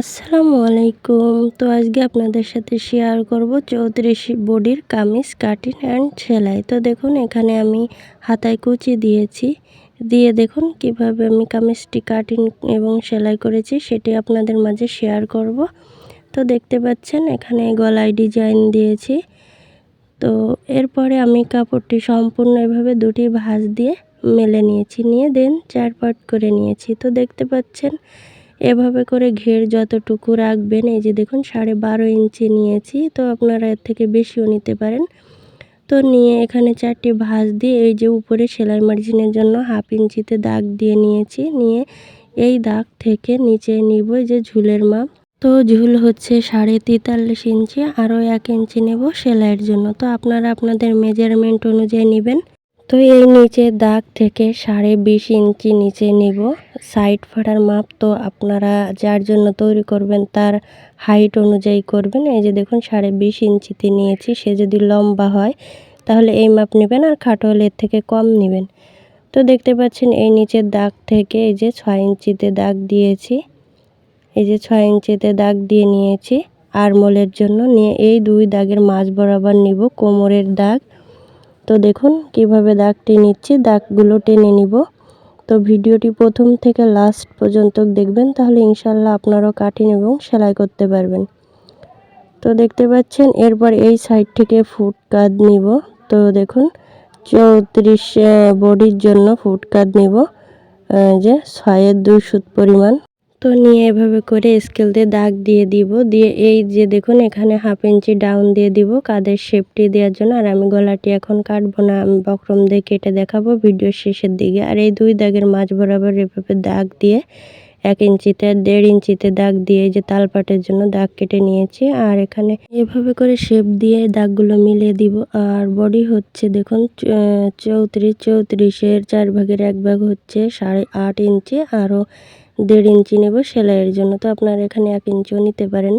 আসসালামু আলাইকুম। তো আজকে আপনাদের সাথে শেয়ার করব চৌত্রিশ বডির কামিজ কাটিং অ্যান্ড সেলাই। তো দেখুন, এখানে আমি হাতায় কুচি দিয়েছি। দিয়ে দেখুন, কীভাবে আমি কামিজটি কাটিং এবং সেলাই করেছি, সেটি আপনাদের মাঝে শেয়ার করব। তো দেখতে পাচ্ছেন, এখানে গলায় ডিজাইন দিয়েছি। তো এরপরে আমি কাপড়টি সম্পূর্ণ এভাবে দুটি ভাঁজ দিয়ে মেলে নিয়েছি, নিয়ে দেন চার পাট করে নিয়েছি। তো দেখতে পাচ্ছেন এভাবে করে ঘের যতটুকু রাখবেন, এই যে দেখুন সাড়ে বারো ইঞ্চি নিয়েছি, তো আপনারা এর থেকে বেশিও নিতে পারেন। তো নিয়ে এখানে চারটি ভাঁজ দিয়ে এই যে উপরে সেলাই মার্জিনের জন্য হাফ ইঞ্চিতে দাগ দিয়ে নিয়েছি, নিয়ে এই দাগ থেকে নিচে নিব যে ঝুলের মাপ। তো ঝুল হচ্ছে সাড়ে তেতাল্লিশ ইঞ্চি, আরও এক ইঞ্চি নেব সেলাইয়ের জন্য। তো আপনারা আপনাদের মেজারমেন্ট অনুযায়ী নেবেন। তো এই নিচে দাগ থেকে সাড়ে বিশ ইঞ্চি নিচে নিব। সাইড ফাড়ার মাপ তো আপনারা যার জন্য তৈরি করবেন তার হাইট অনুযায়ী করবেন। এই যে দেখুন, সাড়ে বিশ ইঞ্চিতে নিয়েছি, সে যদি লম্বা হয় তাহলে এই মাপ নেবেন আর খাটো হলে এর থেকে কম নেবেন। তো দেখতে পাচ্ছেন, এই নিচের দাগ থেকে এই যে ছয় ইঞ্চিতে দাগ দিয়েছি। এই যে ছয় ইঞ্চিতে দাগ দিয়ে নিয়েছি। আর মোলের জন্য নিয়ে এই দুই দাগের মাঝ বরাবর নিব কোমরের দাগ। তো দেখুন কীভাবে দাগটি নিচ্ছি, দাগগুলো টেনে নিব। তো ভিডিওটি প্রথম থেকে লাস্ট পর্যন্ত দেখবেন, তাহলে ইনশাল্লাহ আপনারাও কাটিং এবং সেলাই করতে পারবেন। তো দেখতে পাচ্ছেন, এরপর এই সাইড থেকে ফুট কাদ নিব। তো দেখুন, চৌত্রিশ বডির জন্য ফুট কাদ নিব। যে ছয়ের দুই সুত পরিমাণ। তো নিয়ে এভাবে করে স্কেল দিয়ে দাগ দিয়ে দিব। দিয়ে এই যে দেখুন, এখানে হাফ ইঞ্চি ডাউন দিয়ে দিব কাদের শেপটি দেওয়ার জন্য। আর আমি গলাটি এখন কাটবো না, আমি বক্রম দিয়ে কেটে দেখাবো ভিডিও শেষের দিকে। আর এই দুই দাগের মাঝ বরাবর এভাবে দাগ দিয়ে এক ইঞ্চিতে, দেড় ইঞ্চিতে দাগ দিয়ে যে তালপাটের জন্য দাগ কেটে নিয়েছি। আর এখানে এভাবে করে শেপ দিয়ে দাগগুলো মিলিয়ে দিব। আর বডি হচ্ছে দেখুন চৌত্রিশ, চৌত্রিশের চার ভাগের এক ভাগ হচ্ছে সাড়ে আট ইঞ্চি। আরও দেড় ইঞ্চি নেব সেলাইয়ের জন্য। তো আপনারা এখানে এক ইঞ্চিও নিতে পারেন।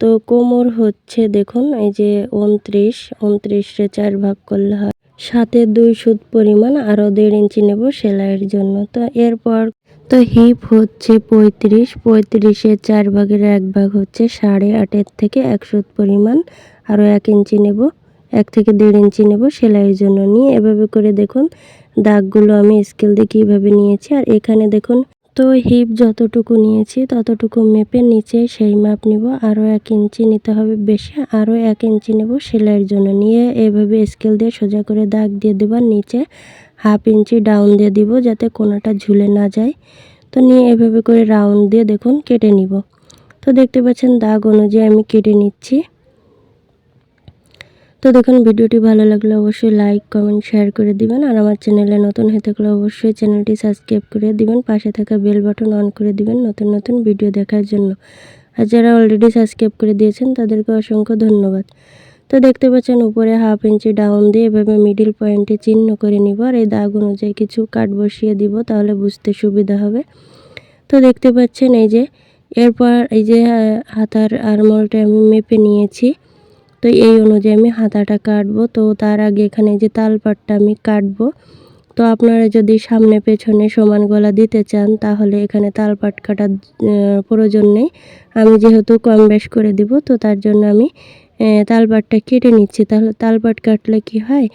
তো কোমর হচ্ছে দেখুন, এই যে উনত্রিশ, উনত্রিশে চার ভাগ করলে হয় সাথে দুই সুদ পরিমাণ, আরও দেড় ইঞ্চি নেব সেলাইয়ের জন্য। তো এরপর, তো হিপ হচ্ছে পঁয়ত্রিশ পঁয়ত্রিশের চার ভাগের এক ভাগ হচ্ছে সাড়ে আটের থেকে এক সুদ পরিমাণ, আরও এক ইঞ্চি নেব, এক থেকে দেড় ইঞ্চি নেব সেলাইয়ের জন্য। নিয়ে এভাবে করে দেখুন, দাগগুলো আমি স্কেল দিয়ে কীভাবে নিয়েছি। আর এখানে দেখুন তো হিপ যতটুকু নিয়েছি, ততটুকু মেপে নিচে সেই মাপ নিব। আরও এক ইঞ্চি নিতে হবে বেশি আরও এক ইঞ্চি নেব সেলাইয়ের জন্য। নিয়ে এভাবে স্কেল দিয়ে সোজা করে দাগ দিয়ে দেবার নিচে হাফ ইঞ্চি ডাউন দিয়ে দিব যাতে কোনোটা ঝুলে না যায়। তো নিয়ে এভাবে করে রাউন্ড দিয়ে দেখুন কেটে নিব। তো দেখতে পাচ্ছেন দাগ অনুযায়ী আমি কেটে নিচ্ছি। তো দেখুন, ভিডিওটি ভালো লাগলে অবশ্যই লাইক কমেন্ট শেয়ার করে দিবেন। আর আমার চ্যানেলে নতুন হয়ে থাকলে অবশ্যই চ্যানেলটি সাবস্ক্রাইব করে দিবেন। পাশে থাকা বেল বাটন অন করে দিবেন নতুন নতুন ভিডিও দেখার জন্য। আর যারা অলরেডি সাবস্ক্রাইব করে দিয়েছেন, তাদেরকে অসংখ্য ধন্যবাদ। তো দেখতে পাচ্ছেন, উপরে হাফ ইঞ্চি ডাউন দিয়ে এভাবে মিডিল পয়েন্টে চিহ্ন করে নিব। আর এই দাগ অনুযায়ী কিছু কাট বসিয়ে দিব, তাহলে বুঝতে সুবিধা হবে। তো দেখতে পাচ্ছেন, এই যে এরপর এই যে হাতার আরমলটা আমি মেপে নিয়েছি। তো এই অনুযায়ী আমি হাতাটা কাটবো। তো তার আগে এখানে যে তালপাটটা আমি কাটবো। তো আপনারা যদি সামনে পেছনে সমান গলা দিতে চান, তাহলে এখানে তালপাট কাটার প্রয়োজন নেই। আমি যেহেতু কম বেশ করে দিব, তো তার জন্য আমি তালপাটটা কেটে নিচ্ছি। তাহলে তালপাট কাটলে কি হয়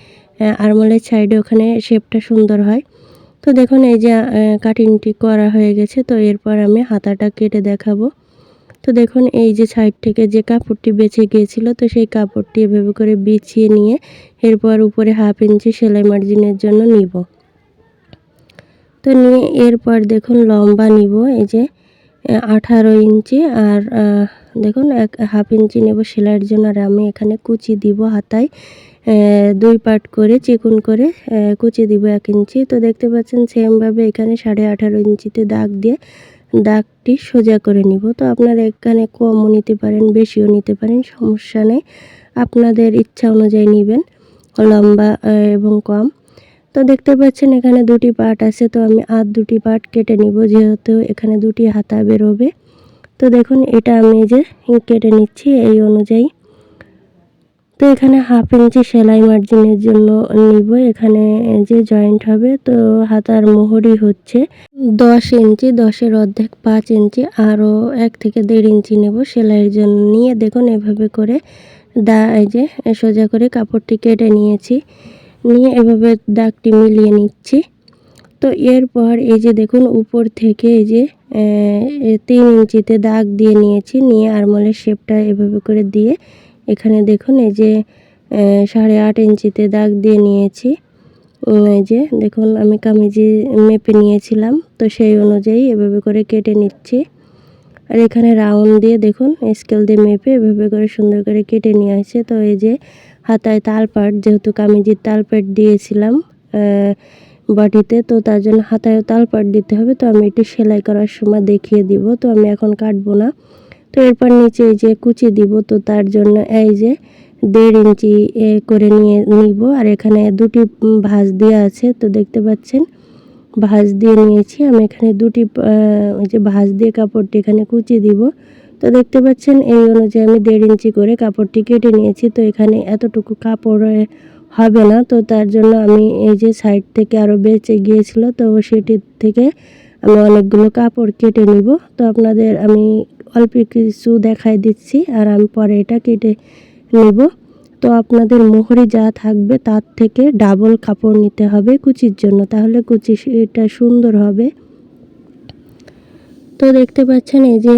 আরমলের সাইডে ওখানে শেপটা সুন্দর হয়। তো দেখুন, এই যে কাটিংটি করা হয়ে গেছে। তো এরপর আমি হাতাটা কেটে দেখাবো। তো দেখুন, এই যে সাইড থেকে যে কাপড়টি বেছে গিয়েছিল, তো সেই কাপড়টি এভাবে করে বিছিয়ে নিয়ে এরপর উপরে হাফ ইঞ্চি সেলাই মার্জিনের জন্য নিব। তো নিয়ে এরপর দেখুন, লম্বা নিব, এই যে আঠারো ইঞ্চি আর দেখুন, এক হাফ ইঞ্চি নেব সেলাইয়ের জন্য আর আমি এখানে কুচি দিব হাতায় দুই পার্ট করে চিকুন করে কুচি দিব এক ইঞ্চি তো দেখতে পাচ্ছেন সেমভাবে এখানে সাড়ে আঠারো ইঞ্চিতে দাগ দিয়ে দাগটি সোজা করে নিব। তো আপনারা এখানে কমও নিতে পারেন, বেশিও নিতে পারেন, সমস্যা নেই। আপনাদের ইচ্ছা অনুযায়ী নেবেন, লম্বা এবং কম। তো দেখতে পাচ্ছেন এখানে দুটি পার্ট আছে, তো আমি আর দুটি পার্ট কেটে নিব, যেহেতু এখানে দুটি হাতা বেরোবে। তো দেখুন, এটা আমি যে কেটে নিচ্ছি, এই অনুযায়ী তো এখানে হাফ ইঞ্চি সেলাই মার্জিনের জন্য নিব। এখানে যে জয়েন্ট হবে, তো হাতার মোহরি হচ্ছে। দশ ইঞ্চি, দশের অর্ধেক পাঁচ ইঞ্চি, আরও এক থেকে দেড় ইঞ্চি নেব সেলাইয়ের জন্য। নিয়ে দেখুন এভাবে করে দা, এই যে, সোজা করে কাপড়টি কেটে নিয়েছি। নিয়ে এভাবে দাগটি মিলিয়ে নিচ্ছি। তো এরপর এই যে দেখুন, উপর থেকে এই যে তিন ইঞ্চিতে দাগ দিয়ে নিয়েছি। নিয়ে আরমলের শেপটা এভাবে করে দিয়ে এখানে দেখুন, এই যে সাড়ে আট ইঞ্চিতে দাগ দিয়ে নিয়েছি। এই যে, দেখুন, আমি কামিজি মেপে নিয়েছিলাম, তো সেই অনুযায়ী এভাবে করে কেটে নিচ্ছি। আর এখানে রাউন্ড দিয়ে দেখুন, স্কেল দিয়ে মেপে এভাবে করে সুন্দর করে কেটে নিয়ে আসছে। তো এই যে, হাতায় তালপাট, যেহেতু কামিজির তালপাট দিয়েছিলাম বাটিতে তো তার জন্য হাতায় তালপাট দিতে হবে। তো আমি একটু সেলাই করার সময় দেখিয়ে দিব। তো আমি এখন কাটবো না। তো এরপর নিচে এই যে কুচি দিব, তো তার জন্য এই যে দেড় ইঞ্চি করে নিয়ে নিব। আর এখানে দুটি ভাঁজ দেওয়া আছে, তো দেখতে পাচ্ছেন, ভাঁজ দিয়ে নিয়েছি। আমি এখানে দুটি যে ভাঁজ দিয়ে কাপড়টি এখানে কুচি দিব। তো দেখতে পাচ্ছেন, এই অনুযায়ী আমি দেড় ইঞ্চি করে কাপড়টি কেটে নিয়েছি। তো এখানে এতটুকু কাপড় হবে না। তো তার জন্য আমি এই যে সাইড থেকে আরও বেঁচে গিয়েছিল, তো সেটির থেকে আমি অনেকগুলো কাপড় কেটে নিব। তো আপনাদের আমি অল্প কিছু দেখাই দিচ্ছি আর আমি পরে এটা কেটে নেব। তো আপনাদের মোহরি যা থাকবে তার থেকে ডাবল কাপড় নিতে হবে কুচির জন্য, তাহলে কুচি এটা সুন্দর হবে। তো দেখতে পাচ্ছেন এই যে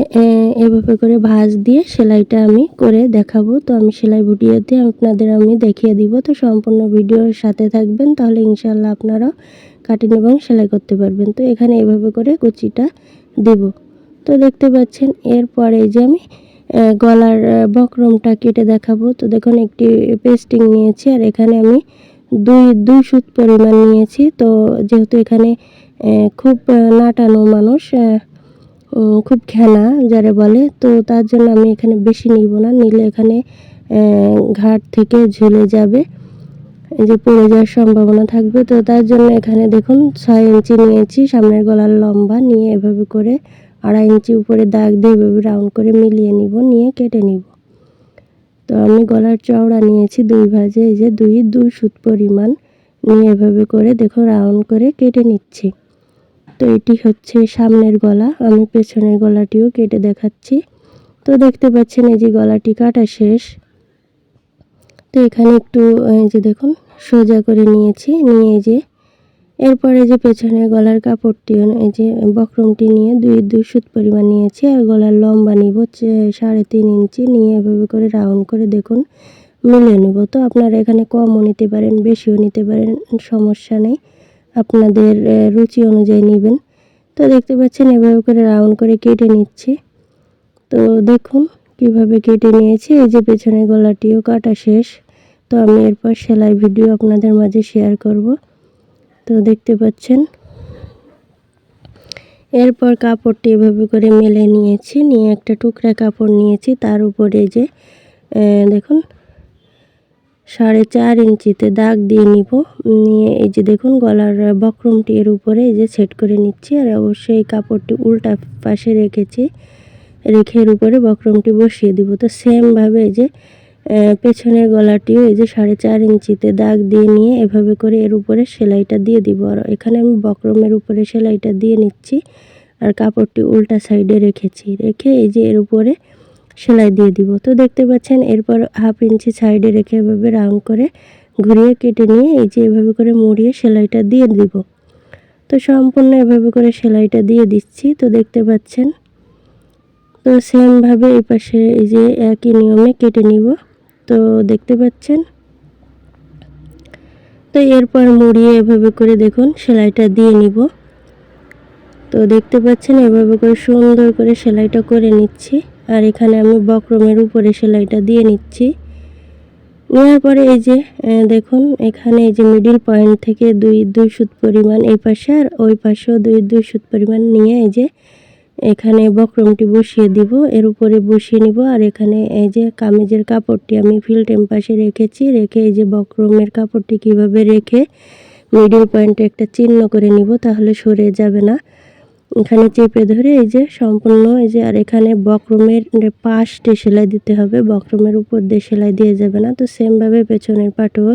এভাবে করে ভাঁজ দিয়ে সেলাইটা আমি করে দেখাবো। তো আমি সেলাই ভিডিওতে আপনাদের আমি দেখিয়ে দিব। তো সম্পূর্ণ ভিডিওর সাথে থাকবেন, তাহলে ইনশাল্লাহ আপনারাও কাটিং এবং সেলাই করতে পারবেন। তো এখানে এভাবে করে কুচিটা দেব। তো দেখতে পাচ্ছেন, এরপরে যে আমি গলার বক্রমটা কেটে দেখাবো। তো দেখুন, একটি পেস্টিং নিয়েছি, আর এখানে আমি দুই দুই সুত পরিমাণ নিয়েছি। তো যেহেতু এখানে খুব নাটানো মানুষ খুব খেনা যারা বলে, তো তার জন্য আমি এখানে বেশি নিব না। নিলে এখানে ঘাট থেকে ঝুলে যাবে যে পড়ে যাওয়ার সম্ভাবনা থাকবে। তো তার জন্য এখানে দেখুন, ছয় ইঞ্চি নিয়েছি, সামনের গলার লম্বা, নিয়ে এভাবে করে আড়াই ইঞ্চি উপরে দাগ দিয়ে এভাবে রাউন্ড করে মিলিয়ে নিব, নিয়ে কেটে নিব। তো আমি গলার চওড়া নিয়েছি দুই ভাজে, এই যে দুই দুই সুত পরিমাণ। নিয়ে এভাবে করে দেখো রাউন্ড করে কেটে নিচ্ছি। তো এটি হচ্ছে সামনের গলা, আমি পেছনের গলাটিও কেটে দেখাচ্ছি। তো দেখতে পাচ্ছেন এই যে গলাটি কাটা শেষ। তো এখানে একটু, এই যে দেখুন, সোজা করে নিয়েছি, নিয়ে যে এরপরে যে পেছনে গলার কাপড়টি, এই যে বক্রমটি নিয়ে দুই দুই সুত পরিমাণ নিয়েছি আর গলার লম্বা নিব সাড়ে তিন ইঞ্চি। নিয়ে এভাবে করে রাউন্ড করে দেখুন মিলে নেব। তো আপনারা এখানে কমও নিতে পারেন, বেশিও নিতে পারেন, সমস্যা নেই। আপনাদের রুচি অনুযায়ী নেবেন। তো দেখতে পাচ্ছেন এভাবে করে রাউন্ড করে কেটে নিচ্ছি। তো দেখুন কীভাবে কেটে নিয়েছি, এই যে পেছনে গলাটিও কাটা শেষ। তো আমি এরপর সেলাই ভিডিও আপনাদের মাঝে শেয়ার করব। তো দেখতে পাচ্ছেন। এরপর কাপড়টি এভাবে করে মেলে নিয়েছি, নিয়ে একটা টুকরা কাপড় নিয়েছি। তার উপরে যে দেখুন, সাড়ে চার ইঞ্চিতে দাগ দিয়ে নিব। নিয়ে এই যে দেখুন, গলার বক্রমটি এর উপরে এই যে সেট করে নিচ্ছি। আর অবশ্যই কাপড়টি উল্টা পাশে রেখেছি, রেখে উপরে বক্রমটি বসিয়ে দিব। তো সেমভাবে এই যে পেছনের গলাটিও এই যে সাড়ে চার ইঞ্চিতে দাগ দিয়ে নিয়ে এভাবে করে এর উপরে সেলাইটা দিয়ে দিব। আর এখানে আমি বক্রমের উপরে সেলাইটা দিয়ে নিচ্ছি আর কাপড়টি উল্টা সাইডে রেখেছি। রেখে এই যে এর উপরে সেলাই দিয়ে দিব। তো দেখতে পাচ্ছেন এরপর হাফ ইঞ্চি সাইডে রেখে এভাবে রাউন্ড করে ঘুরিয়ে কেটে নিয়ে এই যে এভাবে করে মুড়িয়ে সেলাইটা দিয়ে দিব। তো সম্পূর্ণ এভাবে করে সেলাইটা দিয়ে দিচ্ছি। তো দেখতে পাচ্ছেন, তো সেমভাবে এই পাশে এই যে একই নিয়মে কেটে নিব। তো দেখতে পাচ্ছেন? তো এরপর মুড়িয়ে এভাবে করে দেখুন, সেলাইটা দিয়ে নিব। তো দেখতে পাচ্ছেন, এভাবে করে সুন্দর করে সেলাইটা করে নিচ্ছি। আর এখানে আমি বক্রমের উপরে সেলাইটা দিয়ে নিচ্ছি। নেওয়ার পরে এই যে দেখুন, এখানে এই যে মিডিল পয়েন্ট থেকে দুই দুই সুত পরিমাণ এই পাশে আর ওই পাশেও দুই দুই সুত পরিমাণ নিয়ে এই যে এখানে বক্রমটি বসিয়ে দিব, এর উপরে বসিয়ে নিব, আর এখানে এই যে কামিজের কাপড়টি আমি ফিল্টেম টেম্পাসে রেখেছি, রেখে এই যে বক্রমের কাপড়টি কীভাবে রেখে মিডিল পয়েন্টে একটা চিহ্ন করে নিব, তাহলে সরে যাবে না। এখানে চেপে ধরে এই যে সম্পূর্ণ এই যে, আর এখানে বক্রমের পাশটি সেলাই দিতে হবে, বক্রমের উপর দিয়ে সেলাই দিয়ে যাবে না। তো সেমভাবে পেছনের পাটও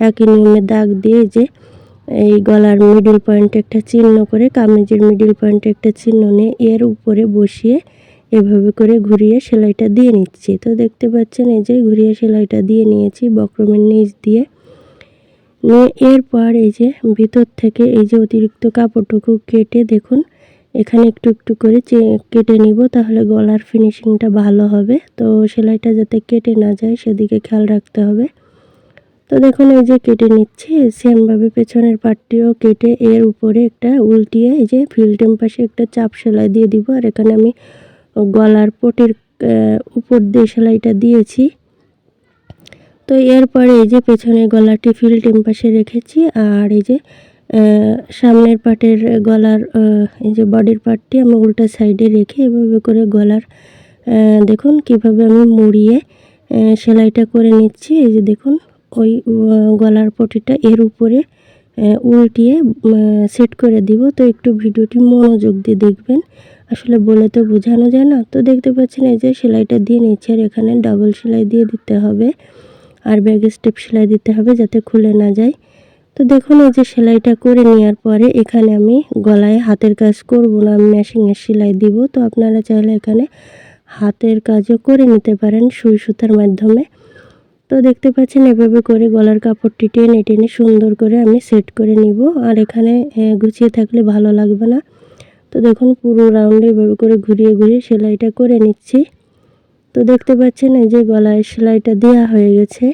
একই নিয়মে দাগ দিয়ে যে এই গলার মিডিল পয়েন্টে একটা চিহ্ন করে, কামিজের মিডিল পয়েন্টে একটা চিহ্ন নিয়ে এর উপরে বসিয়ে এভাবে করে ঘুরিয়ে সেলাইটা দিয়ে নিচ্ছি। তো দেখতে পাচ্ছেন এই যে ঘুরিয়ে সেলাইটা দিয়ে নিয়েছি, বক্রমের নিচ দিয়ে। নিয়ে এরপর এই যে ভিতর থেকে এই যে অতিরিক্ত কাপড়টুকু কেটে দেখুন, এখানে একটু একটু করে কেটে নিব তাহলে গলার ফিনিশিংটা ভালো হবে। তো সেলাইটা যাতে কেটে না যায় সেদিকে খেয়াল রাখতে হবে। তো দেখুন, এই যে কেটে নিচ্ছি, সেমভাবে পেছনের পাটটিও কেটে এর উপরে একটা উল্টিয়ে এই যে ফিল্টেম পাশে একটা চাপ সেলাই দিয়ে দিব। আর এখানে আমি গলার পটির উপর দিয়ে সেলাইটা দিয়েছি। তো এরপরে এই যে পেছনের গলাটি ফিল্টেম পাশে রেখেছি। আর এই যে সামনের পাটের গলার এই যে বডির পার্টটি আমি উল্টা সাইডে রেখে এভাবে করে গলার দেখুন কীভাবে আমি মুড়িয়ে সেলাইটা করে নিচ্ছি। এই যে দেখুন ওই গলার পটিটা এর উপরে উল্টিয়ে সেট করে দিব। তো একটু ভিডিওটি মনোযোগ দিয়ে দেখবেন। আসলে বলে তো বোঝানো যায় না। তো দেখতে পাচ্ছেন এই যে সেলাইটা দিয়ে নিচ্ছে আর এখানে ডাবল সেলাই দিয়ে দিতে হবে। আর ব্যাগ স্টেপ সেলাই দিতে হবে যাতে খুলে না যায়। তো দেখুন এই যে সেলাইটা করে নেওয়ার পরে এখানে আমি গলায় হাতের কাজ করব না, আমি মেশিনের সেলাই দিব। তো আপনারা চাইলে এখানে হাতের কাজও করে নিতে পারেন সুই সুতার মাধ্যমে। তো দেখতে পাচ্ছেন, এভাবে করে গলার কাপড়টি টেনে টেনে সুন্দর করে আমি সেট করে নিব। আর এখানে গুছিয়ে থাকলে ভালো লাগবে না। তো দেখুন, পুরো রাউন্ডে এভাবে করে ঘুরিয়ে ঘুরিয়ে সেলাইটা করে নিচ্ছি। তো দেখতে পাচ্ছেন, এই যে গলায় সেলাইটা দেওয়া হয়ে গেছে।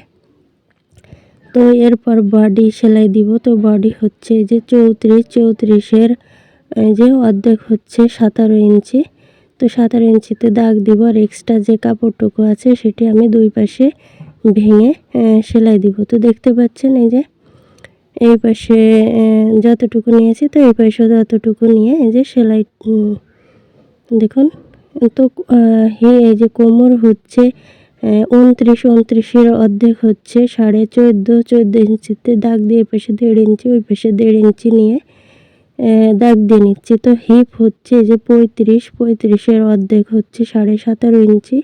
তো এরপর বডি সেলাই দিব। তো বডি হচ্ছে যে চৌত্রিশ, চৌত্রিশের যে অর্ধেক হচ্ছে সাতারো ইঞ্চি। তো সাতারো ইঞ্চিতে দাগ দিব। আর এক্সট্রা যে কাপড়টুকু আছে, সেটি আমি দুই পাশে ভেঙে সেলাই দিব। তো দেখতে পাচ্ছেন এই যে, এই পাশে যতটুকু নিয়েছি, তো এই পাশে ততটুকু নিয়ে এই যে সেলাই দেখুন, তো এই যে কোমর হচ্ছে উনত্রিশ, উনত্রিশের অর্ধেক হচ্ছে, সাড়ে চোদ্দ চোদ্দ ইঞ্চিতে দাগ দিয়ে পাশে দেড় ইঞ্চি, ওই পাশে দেড় ইঞ্চি নিয়ে দাগ দিয়ে নিচ্ছি। তো হিপ হচ্ছে যে পঁয়ত্রিশ, পঁয়ত্রিশের অর্ধেক হচ্ছে, সাড়ে সতেরো ইঞ্চি।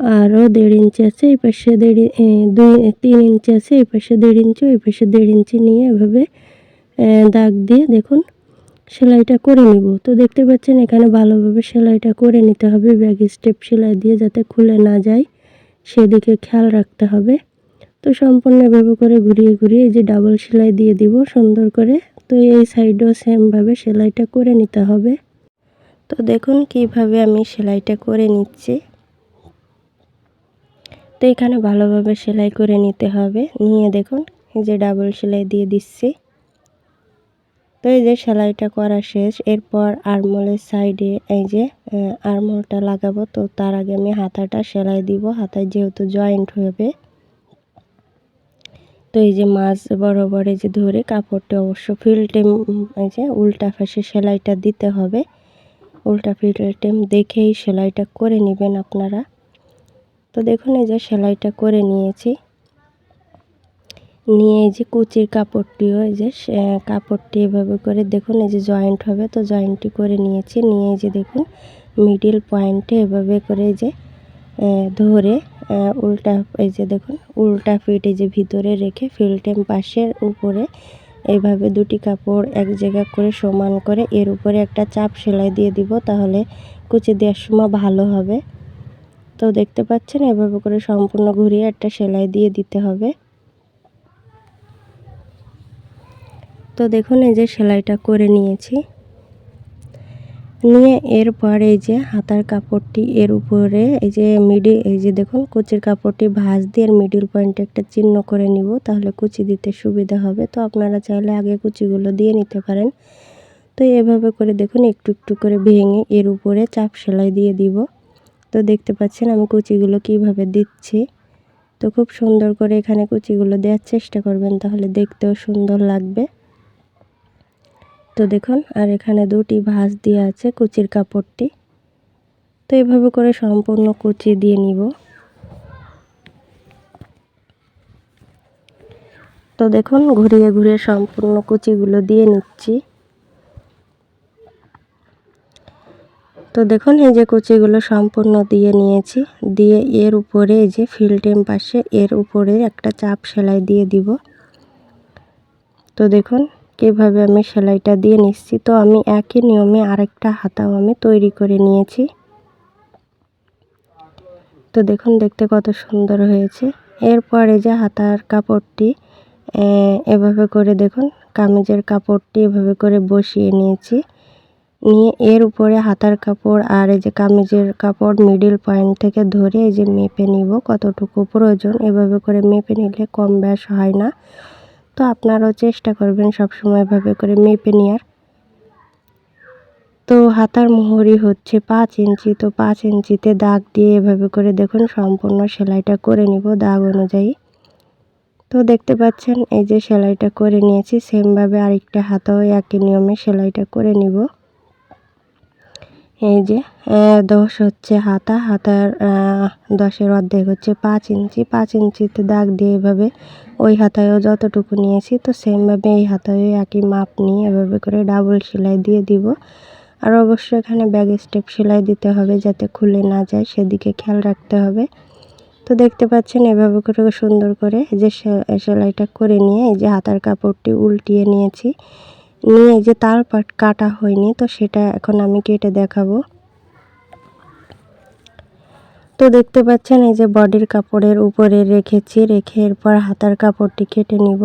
আরও দেড় ইঞ্চি আছে, এই পাশে দেড় দুই, তিন ইঞ্চি আছে, এই পাশে দেড় ইঞ্চি ওই পাশে দেড় ইঞ্চি নিয়ে এভাবে দাগ দিয়ে দেখুন, সেলাইটা করে নিব। তো দেখতে পাচ্ছেন এখানে ভালোভাবে সেলাইটা করে নিতে হবে, ব্যাগ স্টেপ সেলাই দিয়ে যাতে খুলে না যায়, সেদিকে খেয়াল রাখতে হবে। তো সম্পূর্ণ এভাবে করে ঘুরিয়ে ঘুরিয়ে এই যে ডাবল সেলাই দিয়ে দিব, সুন্দর করে। তো এই সাইডও সেমভাবে সেলাইটা করে নিতে হবে। তো দেখুন কীভাবে আমি সেলাইটা করে নিচ্ছি। তো এখানে ভালোভাবে সেলাই করে নিতে হবে। নিয়ে দেখুন, এই যে ডাবল সেলাই দিয়ে দিচ্ছি। তো এই যে সেলাইটা করা শেষ। এরপর আরমোলের সাইডে এই যে আরমোলটা লাগাবো। তো তার আগে আমি হাতাটা সেলাই দিব। হাতায় যেহেতু জয়েন্ট হবে। তো এই যে মাছ বরাবর এই যে ধরে কাপড়টা অবশ্য ফিল্টেম এই যে উল্টা ফাঁসে সেলাইটা দিতে হবে। উল্টা ফিল্টেম দেখেই সেলাইটা করে নেবেন আপনারা। তো দেখুন, এই যে সেলাইটা করে নিয়েছি। নিয়ে এই যে কুচির কাপড়টিও, এই যে কাপড়টি এভাবে করে দেখুন, এই যে জয়েন্ট হবে, তো জয়েন্টটি করে নিয়েছি। নিয়ে এই যে দেখুন মিডিল পয়েন্টে এভাবে করে এই যে ধরে উল্টা, এই যে দেখুন, উল্টা ফিট এই যে ভিতরে রেখে ফিল্টেম পাশের উপরে এইভাবে দুটি কাপড় এক জায়গা করে সমান করে এর উপরে একটা চাপ সেলাই দিয়ে দিব, তাহলে কুচি দেওয়ার সময় ভালো হবে। তো দেখতে পাচ্ছেন, এভাবে করে সম্পূর্ণ ঘুরিয়ে একটা সেলাই দিয়ে দিতে হবে। তো দেখুন, এই যে সেলাইটা করে নিয়েছি। নিয়ে এরপর এই যে হাতার কাপড়টি এর উপরে, এই যে মিডি এই যে দেখুন, কুচির কাপড়টি ভাঁজ দিয়ে মিডিল পয়েন্টে একটা চিহ্ন করে নিব, তাহলে কুচি দিতে সুবিধা হবে। তো আপনারা চাইলে আগে কুচিগুলো দিয়ে নিতে পারেন। তো এভাবে করে দেখুন, একটু একটু করে ভেঙে এর উপরে চাপ সেলাই দিয়ে দিব। তো দেখতে পাচ্ছেন আমি কুচিগুলো কীভাবে দিচ্ছি। তো খুব সুন্দর করে এখানে কুচিগুলো দেওয়ার চেষ্টা করবেন, তাহলে দেখতেও সুন্দর লাগবে। তো দেখুন, আর এখানে দুটি ভাঁজ দিয়ে আছে কুচির কাপড়টি। তো এভাবে করে সম্পূর্ণ কুচি দিয়ে নিব। তো দেখুন, ঘুরিয়ে ঘুরিয়ে সম্পূর্ণ কুচিগুলো দিয়ে নিচ্ছি। তো দেখুন, এই যে কুচিগুলো সম্পূর্ণ দিয়ে নিয়েছি। দিয়ে এর উপরে এই যে ফিল্টেম পাশে এর উপরে একটা চাপ সেলাই দিয়ে দিব। তো দেখুন, কীভাবে আমি সেলাইটা দিয়ে নিচ্ছি। তো আমি একই নিয়মে আরেকটা হাতাও আমি তৈরি করে নিয়েছি। তো দেখুন, দেখতে কত সুন্দর হয়েছে। এরপরে যে হাতার কাপড়টি এভাবে করে দেখুন, কামিজের কাপড়টি এভাবে করে বসিয়ে নিয়েছি। নিয়ে এর উপরে হাতার কাপড় আর এই যে কামিজের কাপড় মিডিল পয়েন্ট থেকে ধরে এই যে মেপে নিব কতটুকু প্রয়োজন। এভাবে করে মেপে নিলে কম ব্যাস হয় না। তো আপনারাও চেষ্টা করবেন সবসময় এভাবে করে মেপে নেওয়ার তো হাতার মোহরি হচ্ছে পাঁচ ইঞ্চি। তো পাঁচ ইঞ্চিতে দাগ দিয়ে এভাবে করে দেখুন সম্পূর্ণ সেলাইটা করে নিব দাগ অনুযায়ী। তো দেখতে পাচ্ছেন এই যে সেলাইটা করে নিয়েছি। সেমভাবে আরেকটা হাতাও একই নিয়মে সেলাইটা করে নিব। এই যে দশ হচ্ছে হাতা, হাতার দশের অর্ধেক হচ্ছে পাঁচ ইঞ্চি। পাঁচ ইঞ্চিতে দাগ দিয়ে এভাবে ওই হাতায়ও যতটুকু নিয়েছি, তো সেমভাবে এই হাতায়ও একই মাপ নিয়ে এভাবে করে ডাবল সেলাই দিয়ে দিব। আর অবশ্যই এখানে ব্যাগ স্টেপ সেলাই দিতে হবে যাতে খুলে না যায়, সেদিকে খেয়াল রাখতে হবে। তো দেখতে পাচ্ছেন এভাবে করে সুন্দর করে যে সেলাইটা করে নিয়ে এই যে হাতার কাপড়টি উল্টিয়ে নিয়েছি। নিয়ে যে তাল পাট কাটা হয়নি, তো সেটা এখন আমি কেটে দেখাবো। তো দেখতে পাচ্ছেন, এই যে বডির কাপড়ের উপরে রেখেছি, রেখে এরপর হাতার কাপড়টি কেটে নিব।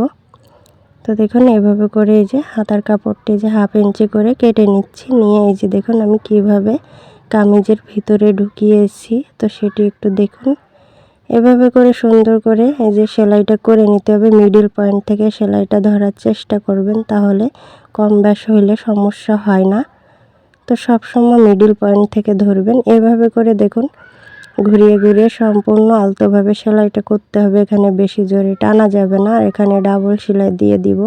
তো দেখুন, এভাবে করে এই যে হাতার কাপড়টি যে হাফ ইঞ্চি করে কেটে নিচ্ছি, নিয়ে এই যে দেখুন আমি কীভাবে কামিজের ভিতরে ঢুকিয়েছি, তো সেটি একটু দেখুন। এভাবে করে সুন্দর করে এই যে সেলাইটা করে নিতে হবে, মিডিল পয়েন্ট থেকে সেলাইটা ধরার চেষ্টা করবেন, তাহলে কম ব্যাস হইলে সমস্যা হয় না। তো সবসময় মিডিল পয়েন্ট থেকে ধরবেন। এভাবে করে দেখুন, ঘুরিয়ে ঘুরিয়ে সম্পূর্ণ আলতোভাবে সেলাইটা করতে হবে। এখানে বেশি জোরে টানা যাবে না এখানে ডাবল সেলাই দিয়ে দিব।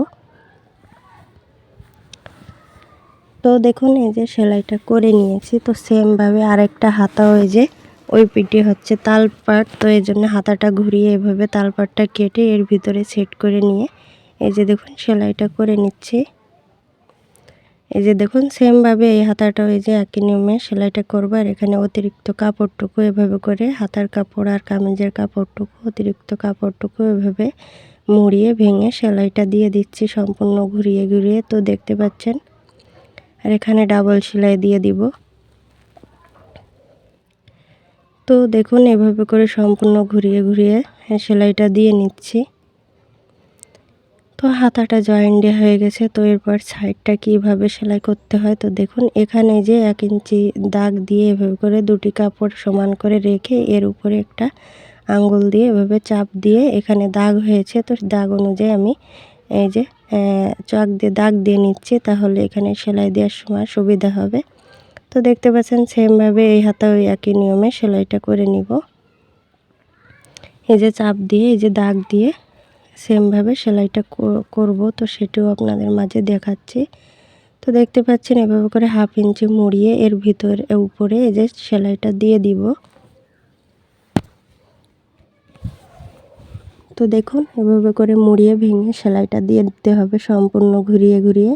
তো দেখুন, এই যে সেলাইটা করে নিয়েছি। তো সেমভাবে আরেকটা হাতা এই যে, ওই পিঠে হচ্ছে তালপাট তো এই জন্য হাতাটা ঘুরিয়ে এভাবে তালপাটটা কেটে এর ভিতরে সেট করে নিয়ে, এই যে দেখুন, সেলাইটা করে নিচ্ছি। এই যে দেখুন সেমভাবে এই হাতাটাও এই যে একই নিয়মে সেলাইটা করব, আর এখানে অতিরিক্ত কাপড়টুকু এভাবে করে হাতার কাপড় আর কামিজের কাপড়টুকু, অতিরিক্ত কাপড়টুকু এভাবে মুড়িয়ে ভেঙে সেলাইটা দিয়ে দিচ্ছি সম্পূর্ণ ঘুরিয়ে ঘুরিয়ে। তো দেখতে পাচ্ছেন, আর এখানে ডাবল সেলাই দিয়ে দিব। তো দেখুন, এভাবে করে সম্পূর্ণ ঘুরিয়ে ঘুরিয়ে সেলাইটা দিয়ে নিচ্ছি। তো হাতাটা জয়েন্টে হয়ে গেছে, তো এরপর সাইডটা কীভাবে সেলাই করতে হয় তো দেখুন, এখানে যে এক ইঞ্চি দাগ দিয়ে এভাবে করে দুটি কাপড় সমান করে রেখে এর উপরে একটা আঙ্গুল দিয়ে এভাবে চাপ দিয়ে এখানে দাগ হয়েছে, তো দাগ অনুযায়ী আমি এই যে চক দিয়ে দাগ দিয়ে নিচ্ছি, তাহলে এখানে সেলাই দেওয়ার সময় সুবিধা হবে। তো দেখতে পাচ্ছেন সেমভাবে এই হাতা ওই একই নিয়মে সেলাইটা করে নিব। এই যে চাপ দিয়ে, এই যে দাগ দিয়ে সেমভাবে সেলাইটা করব। তো সেটিও আপনাদের মাঝে দেখাচ্ছি। তো দেখতে পাচ্ছেন এভাবে করে হাফ ইঞ্চি মুড়িয়ে এর ভিতর উপরে এই যে সেলাইটা দিয়ে দিব। তো দেখুন, এভাবে করে মুড়িয়ে ভেঙে সেলাইটা দিয়ে দিতে হবে সম্পূর্ণ ঘুরিয়ে ঘুরিয়ে।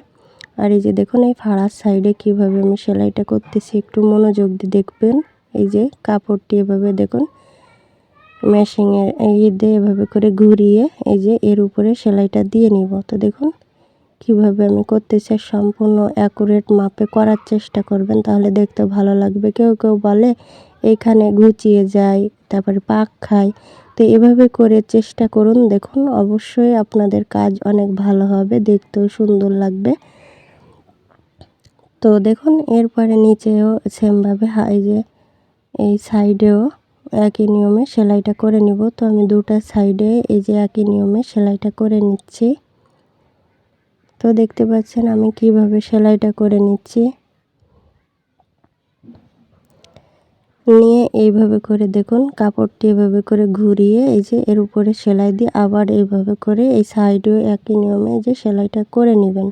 আর এই যে দেখুন, এই ফাড়ার সাইডে কীভাবে আমি সেলাইটা করতেছি, একটু মনোযোগ দিয়ে দেখবেন। এই যে কাপড়টি এভাবে দেখুন মেশিনের এই দিয়ে এভাবে করে ঘুরিয়ে এই যে এর উপরে সেলাইটা দিয়ে নিব। তো দেখুন কীভাবে আমি করতেছি সম্পূর্ণ অ্যাকুরেট মাপে করার চেষ্টা করবেন, তাহলে দেখতে ভালো লাগবে। কেউ কেউ বলে এখানে ঘুচিয়ে যায়, তারপরে পাক খায়। তো এভাবে করে চেষ্টা করুন। দেখুন, অবশ্যই আপনাদের কাজ অনেক ভালো হবে, দেখতেও সুন্দর লাগবে। তো দেখুন, এরপরে নিচেও সেমভাবে হাই যে, এই সাইডেও একই নিয়মে সেলাইটা করে নিব। তো আমি দুটা সাইডে এই যে একই নিয়মে সেলাইটা করে নিচ্ছি। তো দেখতে পাচ্ছেন আমি কীভাবে সেলাইটা করে নিচ্ছি। নিয়ে এইভাবে করে দেখুন, কাপড়টি এভাবে করে ঘুরিয়ে এই যে এর উপরে সেলাই দিয়ে আবার এইভাবে করে এই সাইডেও একই নিয়মে যে সেলাইটা করে নেবেন।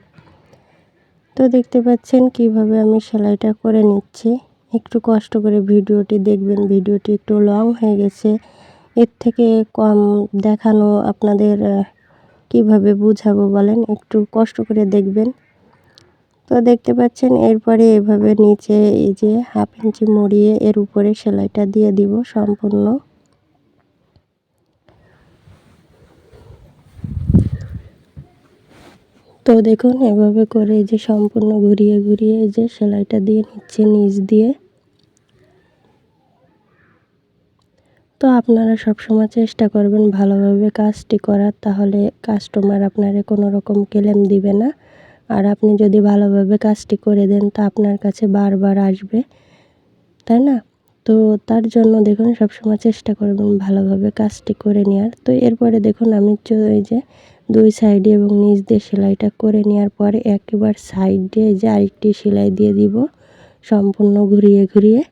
তো দেখতে পাচ্ছেন কীভাবে আমি সেলাইটা করে নিচ্ছি। একটু কষ্ট করে ভিডিওটি দেখবেন। ভিডিওটি একটু লং হয়ে গেছে। এর থেকে কম দেখানো আপনাদের কীভাবে বুঝাবো বলেন? একটু কষ্ট করে দেখবেন। তো দেখতে পাচ্ছেন, এরপরে এভাবে নিচে এই যে হাফ ইঞ্চি মুড়িয়ে এর উপরে সেলাইটা দিয়ে দিব সম্পূর্ণ। তো দেখুন, এভাবে করে এই যে সম্পূর্ণ ঘুরিয়ে ঘুরিয়ে এই যে সেলাইটা দিয়ে নিচ্ছে, নিচ দিয়ে। তো আপনারা সবসময় চেষ্টা করবেন ভালোভাবে কাজটি করার, তাহলে কাস্টমার আপনারে কোনো রকম কেলেম দিবে না। আর আপনি যদি ভালোভাবে কাজটি করে দেন, তা আপনার কাছে বারবার আসবে। তাই না? তো তার জন্য দেখুন, সবসময় চেষ্টা করবেন ভালোভাবে কাজটি করে নেওয়ার তো এরপরে দেখুন, আমি ওই যে দুই সাইডে এবং নিচ দিয়ে সেলাইটা করে নেওয়ার পরে একেবার সাইডে যে আরেকটি সেলাই দিয়ে দিব, সম্পূর্ণ ঘুরিয়ে ঘুরিয়ে।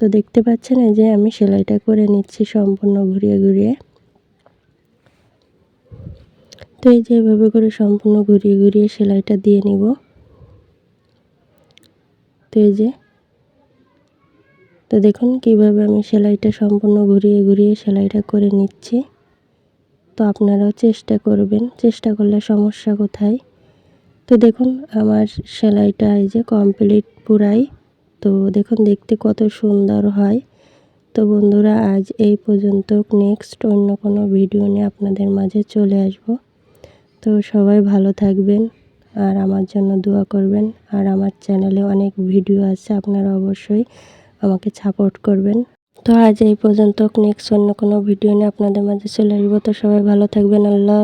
তো দেখতে পাচ্ছেন এই যে আমি সেলাইটা করে নিচ্ছি সম্পূর্ণ ঘুরিয়ে ঘুরিয়ে। তো এই যে এভাবে করে সম্পূর্ণ ঘুরিয়ে ঘুরিয়ে সেলাইটা দিয়ে নিব। তো এই যে, তো দেখুন কীভাবে আমি সেলাইটা সম্পূর্ণ ঘুরিয়ে ঘুরিয়ে সেলাইটা করে নিচ্ছি। তো আপনারাও চেষ্টা করবেন। চেষ্টা করলে সমস্যা কোথায়? তো দেখুন, আমার সেলাইটা এই যে কমপ্লিট পুরাই। তো দেখুন, দেখতে কত সুন্দর হয়। তো বন্ধুরা, আজ এই পর্যন্ত। নেক্সট অন্য কোনো ভিডিও নিয়ে আপনাদের মাঝে চলে আসব। তো সবাই ভালো থাকবেন আর আমার জন্য দোয়া করবেন। আর আমার চ্যানেলে অনেক ভিডিও আছে, আপনারা অবশ্যই আমাকে সাপোর্ট করবেন। তো আজ এই পর্যন্ত। নেক্সট অন্য কোনো ভিডিও নিয়ে আপনাদের মাঝে চলে আসব। তো সবাই ভালো থাকবেন। আল্লাহ